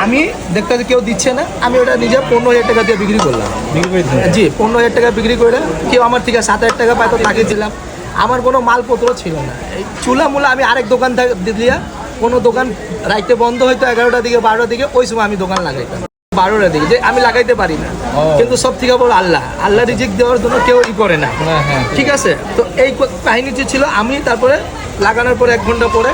আমি দেখতে কেউ দিচ্ছে না। আমি ওটা নিজে পনেরো হাজার টাকা দিয়ে বিক্রি করলাম। জি পনেরো হাজার টাকা বিক্রি করে কেউ আমার থেকে সাত হাজার টাকা পাইতো তাকে দিলাম। আমার কোনো মালপত্র ছিল না। এই চুলা মুলা আমি আরেক দোকান থেকে দিয়া কোনো দোকান রাইতে বন্ধ হয়তো এগারোটার দিকে বারোটার দিকে ওই সময় আমি দোকান লাগাইতাম। বারোটার দিকে যে আমি লাগাইতে পারি না। কিন্তু সব থেকে বড় আল্লাহ। আল্লাহ রিজিক দেওয়ার জন্য কেউ ই করে না। হ্যাঁ হ্যাঁ। ঠিক আছে? তো এই ক- যে ছিল আমি তারপরে লাগানোর পরে এক ঘণ্টা পরে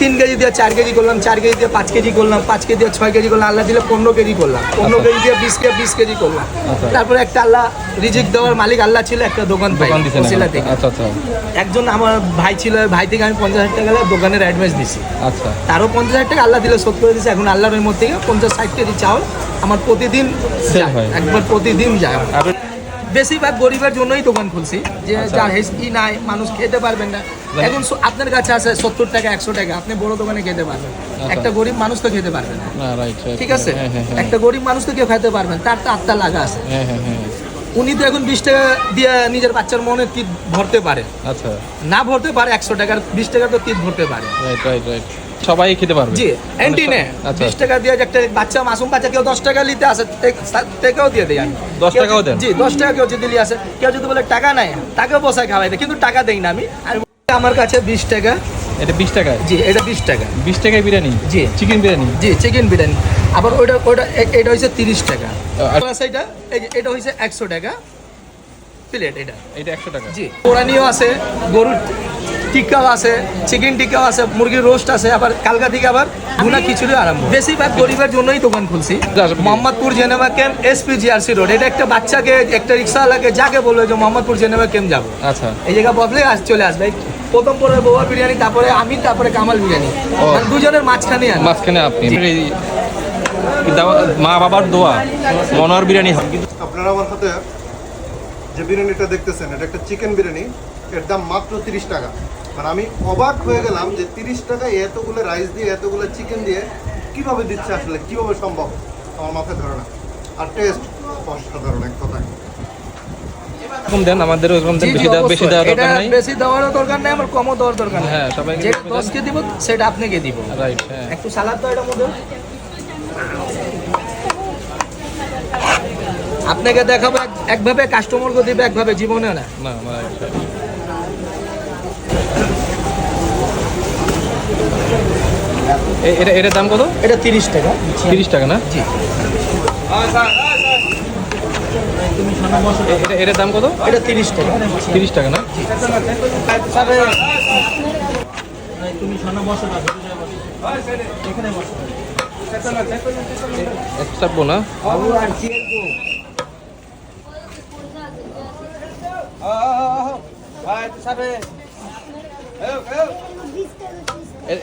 তিন কেজি দিয়ে চার কেজি করলাম চার কেজি দিয়ে পাঁচ কেজি করলাম পাঁচ কেজি দিয়ে ছয় কেজি করলাম আল্লাহ দিলে পনেরো কেজি করলাম পনেরো কেজি দিয়ে বিশ কেজি বিশ কেজি করলাম। আচ্ছা। তারপরে একটা আল্লাহ রিজিক দেওয়ার মালিক আল্লাহ ছিল একটা দোকান পাই ওসিলা থেকে। আচ্ছা আচ্ছা। একজন আমার ভাই ছিল ভাই থেকে আমি পঞ্চাশ হাজার টাকা দোকানের অ্যাডভান্স দিছি। আচ্ছা। তারও পঞ্চাশ হাজার টাকা আল্লাহ দিলে শোধ করে দিয়েছে এখন আল্লাহর মধ্যে থেকে পঞ্চাশ ষাট কেজি চাউল আমার প্রতিদিন। একবার প্রতিদিন যায় বেশিরভাগ গরিবের জন্যই দোকান খুলছি যে আচ্ছা। যার হেসকি নাই মানুষ খেতে পারবেন না। এখন আপনার কাছে আছে সত্তর টাকা একশো টাকা আপনি বড় দোকানে খেতে পারবেন। একটা গরিব মানুষ তো খেতে পারবে না। না ঠিক আছে? হ্যাঁ হ্যাঁ হ্যাঁ। একটা গরিব মানুষ তো কেউ খেতে পারবেন তার তো আত্মা লাগা আছে। উনি তো এখন বিশ টাকা দিয়ে নিজের বাচ্চার মনে তীর ভরতে পারে। আচ্ছা। না ভরতে পারে একশো টাকার বিশ টাকা তো তীর ভরতে পারে। রাইট রাইট রাইট সবাই খেতে পারবে। জি এন্টিনে আচ্ছা বিশ টাকা দিয়ে একটা বাচ্চা মাসুম বাচ্চা কেউ দশ টাকা নিতে আসে টাকাও দিয়ে দেয় আমি 10 টাকাও দেন? জি দশ টাকা কেউ যদি নিয়ে আসে কেউ যদি বলে টাকা নাই তাকেও বসায় খাওয়াই দেয় কিন্তু টাকা দেই না আমি। আমি আমার কাছে বিশ টাকা। এটা বিশ টাকায়? জি এটা বিশ টাকা। বিশ টাকায় বিরিয়ানি? জি। চিকেন বিরিয়ানি? জি চিকেন বিরিয়ানি। আবার ওইটা ওইটা এটা হয়েছে তিরিশ টাকা। এটা এটা হয়েছে একশো টাকা। প্লেট এটা। এটা একশো টাকা। জি। কোরআনিও আছে গরুর টিক্কাও আছে চিকেন টিক্কাও আছে মুরগির রোস্ট আছে আবার কালকা থেকে আবার গুনা খিচুড়ি আরম্ভ। বেশিরভাগ গরিবের জন্যই দোকান খুলছি। Mohammadpur Geneva camp SP GRC road. এটা একটা বাচ্চাকে একটা রিক্সাওয়ালাকে যাকে বলবে যে মোহাম্মদপুর জেনেভা ক্যাম্প যাব। আচ্ছা। এই জায়গা বদলে আজ চলে আসবে। প্রথম পরে বোবা বিরিয়ানি তারপরে আমি তারপরে কামাল বিরিয়ানি। দুজনের মাঝখানে মাঝখানে আপনি। মা বাবার দোয়া। মনোয়ার বিরিয়ানি হয়। আপনারা আমার হাতে যে বিরিয়ানিটা দেখতেছেন এটা একটা চিকেন বিরিয়ানি। এর দাম মাত্র তিরিশ টাকা। মানে আমি অবাক হয়ে গেলাম যে তিরিশ টাকায় এতগুলো রাইস দিয়ে এতগুলো চিকেন দিয়ে কীভাবে দিচ্ছে আসলে? কীভাবে সম্ভব? আমার মাথায় ধরে না। আর টেস্ট অসাধারণ এক কথায়। এরকম দেন আমাদের ওরকম দেন জি, জি, বেশি দেওয়া বেশি অবশ্যই। দরকার নাই। বেশি দেওয়ারও দরকার নেই আমার কমও দেওয়ার দরকার নেই। হ্যাঁ, সবাইকে যেটা বেশি দশকে দিব সেটা আপনাকে দিব। রাইট হ্যাঁ। একটু সালাদ তো এটার মধ্যে। আপনাকে দেখাবো এক- একভাবে কাস্টমারকে দিবে একভাবে জীবনে না। এটা এটার দাম কত এটা তিরিশ টাকা তিরিশ টাকা না জি এটা এটার দাম কত এটা তিরিশ টাকা তিরিশ টাকা না চাপবো না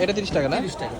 এটা তিরিশ টাকা না? তিরিশ টাকা।